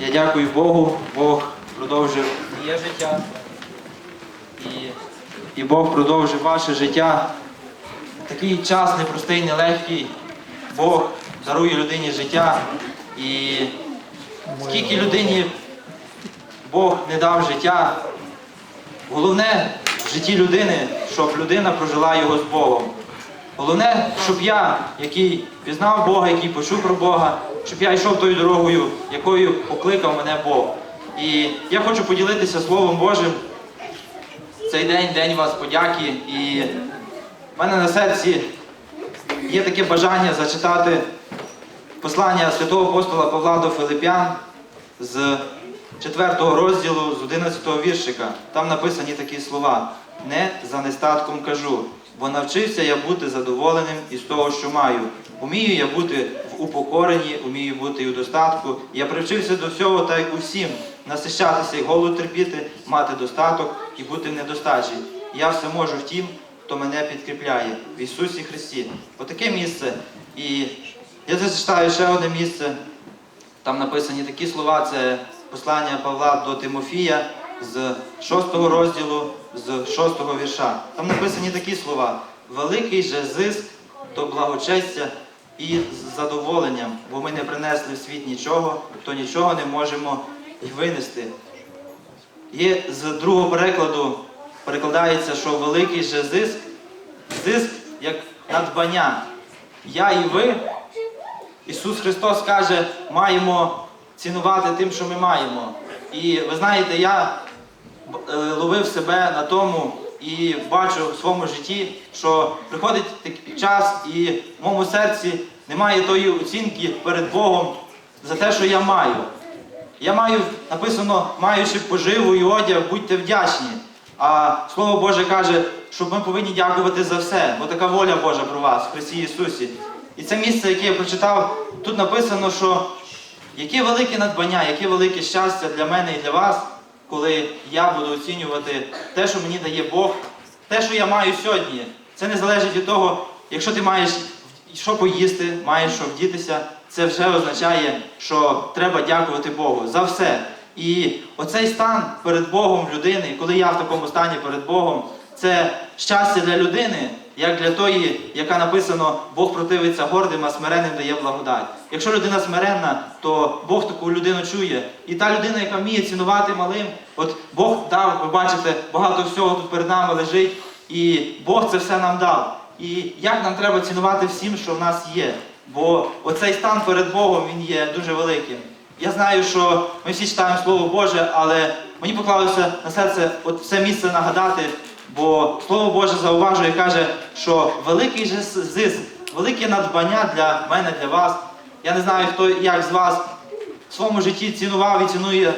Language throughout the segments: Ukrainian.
Я дякую Богу, Бог продовжив моє життя. І, і Бог продовжив ваше життя. Такий час непростий, нелегкий. Бог дарує людині життя. І скільки людині Бог не дав життя, головне в житті людини, щоб людина прожила його з Богом. Головне, щоб я, який пізнав Бога, який почув про Бога, щоб я йшов тою дорогою, якою покликав мене Бог. І я хочу поділитися Словом Божим. Цей день, день вас подяки. І в мене на серці є таке бажання зачитати послання святого апостола Павла до Филип'ян з 4 розділу, з 11 віршика. Там написані такі слова. Не за нестатком кажу, бо навчився я бути задоволеним із того, що маю. Умію я бути в упокоренні, умію бути і у достатку. Я привчився до всього, та й у всім, насищатися і голод терпіти, мати достаток і бути в недостачі. Я все можу в тім, хто мене підкріпляє в Ісусі Христі. Отаке місце. І я зачитаю ще одне місце. Там написані такі слова, це послання Павла до Тимофія з 6 розділу, з 6 вірша. Там написані такі слова. Великий же зиск то благочестя і з задоволенням, бо ми не принесли в світ нічого, то нічого не можемо й винести. Є з другого перекладу перекладається, що великий же зиск, зиск як надбання. Я і ви Ісус Христос каже, маємо цінувати тим, що ми маємо. І ви знаєте, я ловив себе на тому і бачу в своєму житті, що приходить такий час, і в моєму серці немає тої оцінки перед Богом за те, що я маю. Я маю, написано, маючи поживу і одяг, будьте вдячні. А Слово Боже каже, що ми повинні дякувати за все, бо така воля Божа про вас в Христі Ісусі. І це місце, яке я прочитав, тут написано, що яке велике надбання, яке велике щастя для мене і для вас, коли я буду оцінювати те, що мені дає Бог, те, що я маю сьогодні. Це не залежить від того, якщо ти маєш що поїсти, маєш що вдітися, це вже означає, що треба дякувати Богу за все. І оцей стан перед Богом людини, коли я в такому стані перед Богом, це щастя для людини, як для тої, яка написано, Бог противиться гордим, а смиренним дає благодать. Якщо людина смиренна, то Бог таку людину чує. І та людина, яка вміє цінувати малим, от Бог дав, ви бачите, багато всього тут перед нами лежить, і Бог це все нам дав. І як нам треба цінувати всім, що в нас є. Бо оцей стан перед Богом він є дуже великим. Я знаю, що ми всі читаємо Слово Боже, але мені поклалося на серце от все місце нагадати, бо Слово Боже зауважує, каже, що великий же зиск, велике надбання для мене, для вас. Я не знаю, хто як з вас в своєму житті цінував і цінує,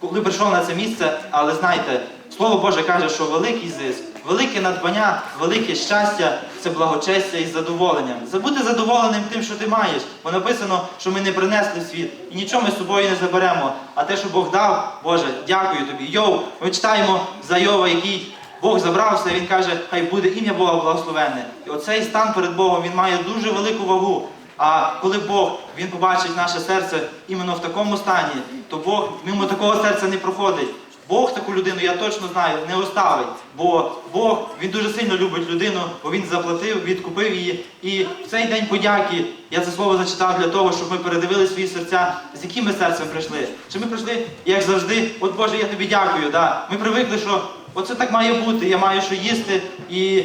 коли прийшов на це місце, але знайте, Слово Боже каже, що великий зиск, велике надбання, велике щастя це благочестя і задоволенням. Забути задоволеним тим, що ти маєш. Бо написано, що ми не принесли в світ і нічого ми з собою не заберемо. А те, що Бог дав, Боже, дякую тобі. Йов, ми читаємо за Йова, який Бог забрав все, він каже, хай буде ім'я Бога благословенне. І оцей стан перед Богом він має дуже велику вагу. А коли Бог він побачить наше серце іменно в такому стані, то Бог мимо такого серця не проходить. Бог таку людину, я точно знаю, не оставить. Бо Бог він дуже сильно любить людину, бо він заплатив, відкупив її. І в цей день подяки я це слово зачитав для того, щоб ми передивили свої серця, з яким ми серцем прийшли. Чи ми прийшли, як завжди, от Боже, я тобі дякую. Да? Ми привикли, що оце так має бути, я маю що їсти. І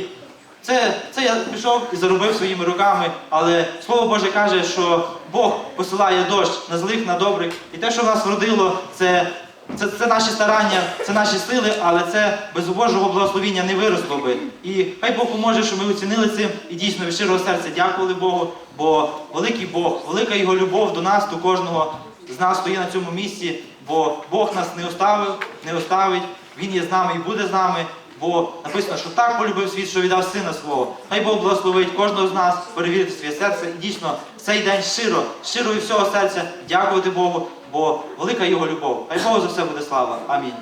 це, це я пішов і заробив своїми руками, але Слово Боже каже, що Бог посилає дощ на злих, на добрих. І те, що нас вродило, це, це, це наші старання, це наші сили, але це без Божого благословіння не виросло би. І хай Бог поможе, що ми оцінили цим і дійсно від щирого серця дякували Богу, бо великий Бог, велика його любов до нас, до кожного з нас стоїть на цьому місці, бо Бог нас не оставив, не оставить, Він є з нами і буде з нами. Бо написано, що так полюбив світ, що віддав сина свого. Хай Бог благословить кожного з нас перевірити своє серце і дійсно цей день щиро, щиро і всього серця дякувати Богу, бо велика його любов. Хай Богу за все буде слава. Амінь.